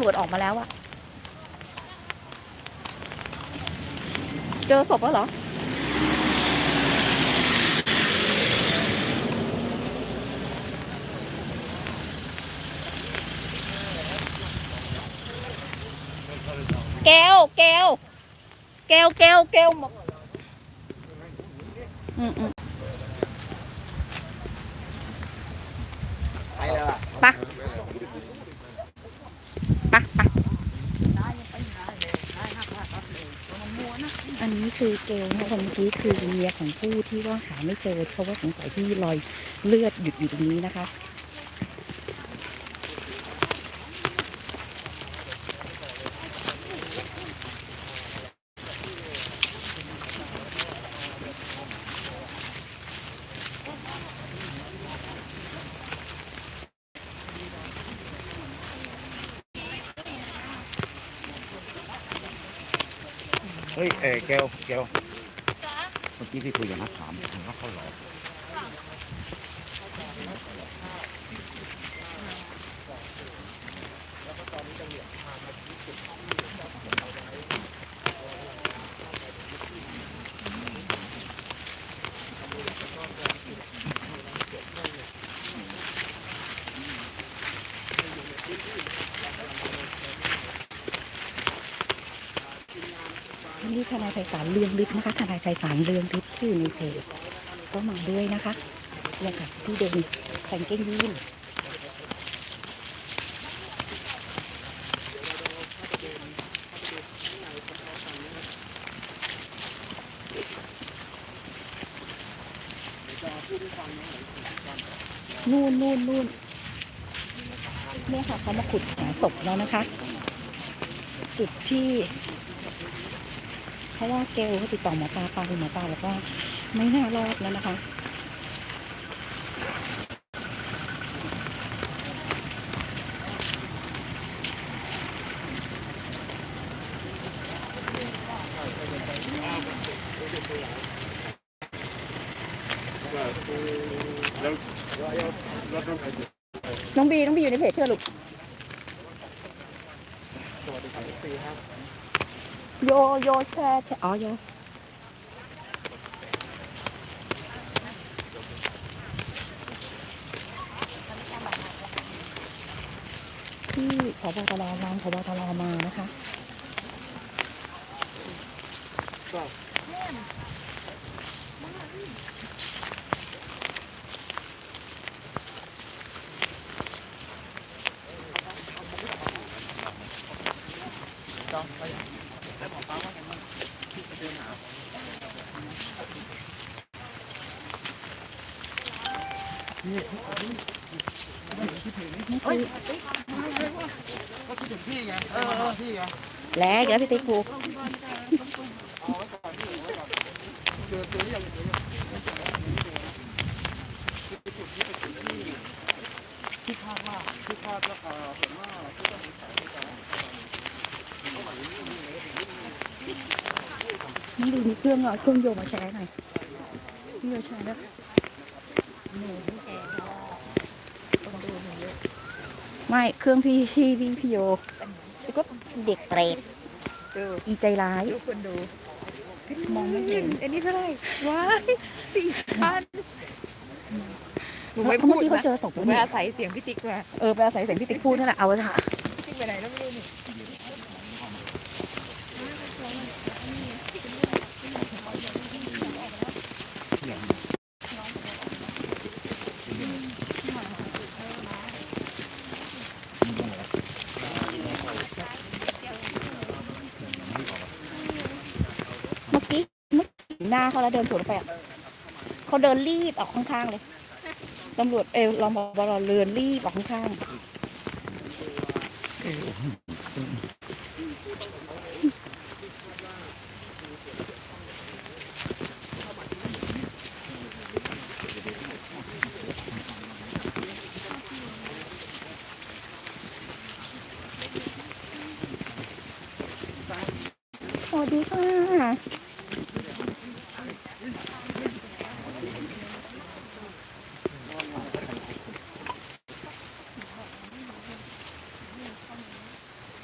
ำรวจออกมาแล้วอะเจอศพแล้วเหรอ แก้ว แก้ว แก้ว แก้ว แก้วหมดอืมอืมไปเลยอะไปะปะปะอันนี้ คือเกลนะคนเมื่อกี้คือเมียของผู้ที่ว่าหาไม่เจอเพราะว่าสงสัยที่รอยเลือดหยุดอยู่ตรงนี้นะคะ ฮ้ยเออแกวแกวเมื่อกี้ที่คุยกับนักถามถามว่าเขาหลอก ทนายไพศาลเรืองฤทธิ์นะคะทนายไพศาลเรืองฤทธิ์ที่อยู่ในเพจก็มาด้วยนะคะเนี่ยค่ะที่เดินใส่กางเกงยีนนู่นนู่นนู่นเนี่ยค่ะเขามาขุดหาศพแล้วนะคะ จุดที่ ราะว่าเกลเขาติดต่อหมอปลาไปหมอปลาบอกว่าไม่น่ารอดแล้วนะคะน้องบี น้องบีอยู่ในเพจเชื่อลูก โยโยแชร์แชร์อ๋อโยที่พบตรรองพบตรมานะคะพี่ไงเออพี่ไง แล้วเดี๋ยวพี่ติ๊กกูที่คาดว่าที่คาดว่าผมว่าที่ต้องมีสายสายน้องบีมีเครื่องเอาเครื่องโยมาแชร์หน่อยเครื่อ งโยแชร์ด้วยไม่เครื่องพี่พี่พี่พี่โยแล้วก็เด็กเปรตดูอีใจร้าย ดูคนดูมองไม่เห็นอันนี้เท่าไหร่ว้ายสี่พันหนูเมื่ไม่อพูดกี้เขานะเจอศพหนูแล้วไปนี่อาศัยเสียงพี่ติ๊กมาเออไปอาศัยเสียงพี่ติ๊กพูดนั่นแหละเอาไว้ค่ะพี่ติ๊กไปไหนแล้วไม่รู้นี่ เมื่อกี้เมื่อกี้ หน้าเขาแล้วเดินสวนไปอะเขาเดินรีบออกข้างๆเลยตำรวจเออรองบรเรือนรีบออกข้างๆ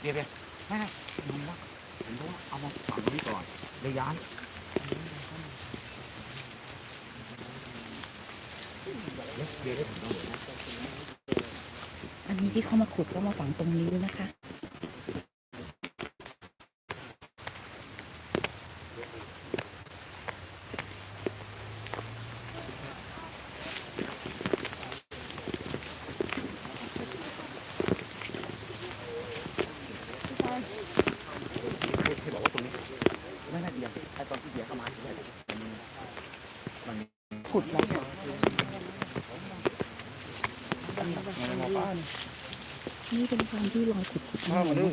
ดี๋ยร์ไปไม่ไม่ดูว่าผมว่าเอามาฝังนี้ก่อนเลยย้ายแล้วเคลียร์ได้ผมต้องเหลือนะอันนี้ที่เขามาขุดก็มาฝังตรงนี้นะคะ ที่บอกว่าตรงนี้ไม่น่าเอียงไอ้ตอนที่เดียเข้ามาที่แรกมันมันขุดแล้วไงหมอป้านี่เป็นการที่รอยขุดขุดป้ามาดู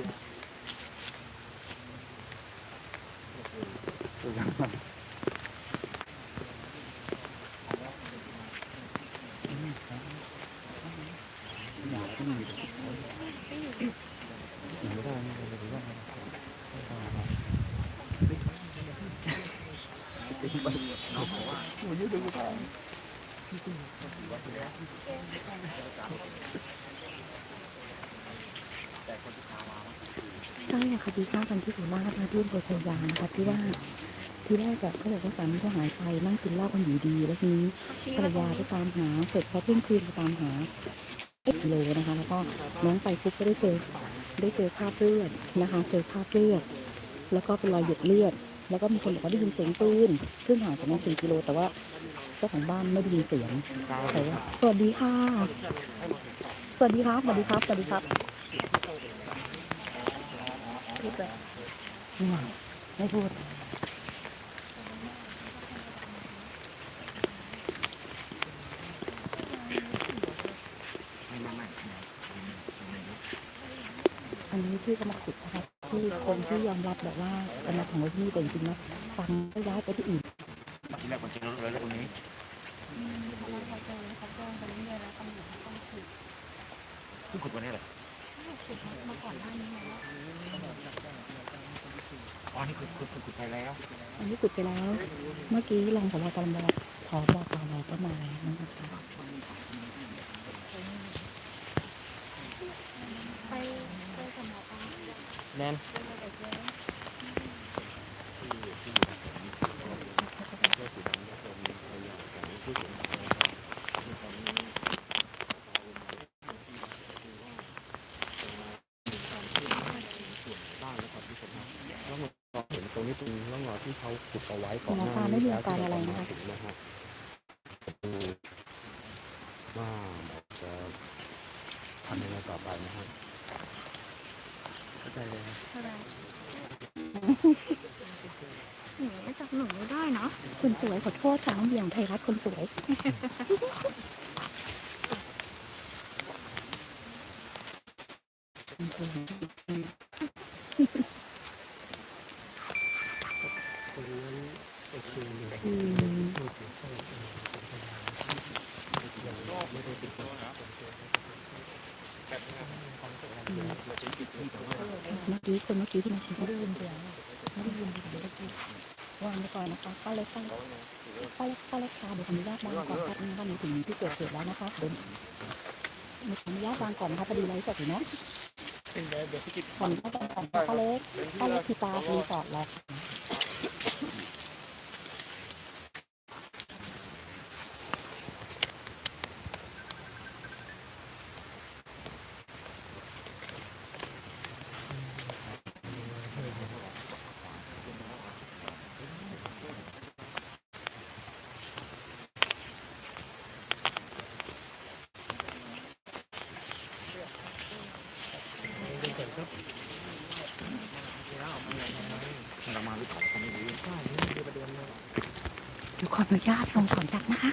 ใช่ค่ะดีข้ากันที่สุราษฎร์นะที่อำเภอชัยยานะคะที่ว่าที่แรกแบบเขาบอกว่าสามีเขาหายไปนั่งกินเหล้ากันอยู่ดี แล้วทีนี้ภรรยาไปตามหาเสร็จพอเที่งคืนไปตามหาเอ็ดกิโลนะคะ แล้วก็น้องไปปุ๊บก็ได้เจอได้เจอคราบเลือดนะคะ เจอคราบเลือดแล้วก็เป็นรอยหยดเลือด แล้วก็มีคนบอกว่าได้ยินเสียงปืนซึ่งห่างจากนั้นสี่กิโล แต่ว่า จ้าของบ้านไม่ได้ยินเสียงแต่ว่าสวัสดีค่ะ สวัสดีครับ สวัสดีครับ สวัสดีครับพูดเลยไม่พูดอันนี้พี่ก็มาขุดนะครับที่คนที่ยอมรับแบบว่าเป็นนักของพี่แต่จริงๆนะฟังก็ย้ายไปที่อื่น ที่แรกคนเจอเลยแล้วตรงนี้ที่ขุดวันนี้เลยอ๋อ นี่คือขุดขุดไปแล้วอันนี้ขุดไปแล้ว เมื่อกี้รองผบตรขอบอกตรก็มานะคะแนน เห็นตรงนี้เป็นร่องรอยที่ เขาขุดเอาไว้ก่อนหมอหน้าปลานี้ไม่มีแล้วอาการอะไรนะคะถึงนะฮะดูว่าหมอจะทำยังไงต่อไปนะฮะเข้าใจเลยครับหนูไม่จับหนูไม่ได้เนาะคุณสวยขอโทษค่ะน้องเหยียงไทยรัฐคนสวย เมื่อกี้คนเมื่อกี้ที่มาชิมเขาได้ยินเสียงไม่ได้ยินเสียงเมื่อกี้วางไปก่อนนะคะป้าเล็กป้าเล็กป้าเล็กป้าเล็กค่ะเดี๋ยวขออนุญาตวางก่อนแป๊บนึงว่าหนูถึงที่เกิดเหตุแล้วนะคะเดี๋ยวขออนุญาตวางก่อนนะคะพอดีไลฟ์สดอยู่เนาะขออนุญาตวางก่อนป้าเล็กป้าเล็กทีตารีสอร์ทเรา เดี๋ยวขออนุญาตลงก่อนจักนะคะ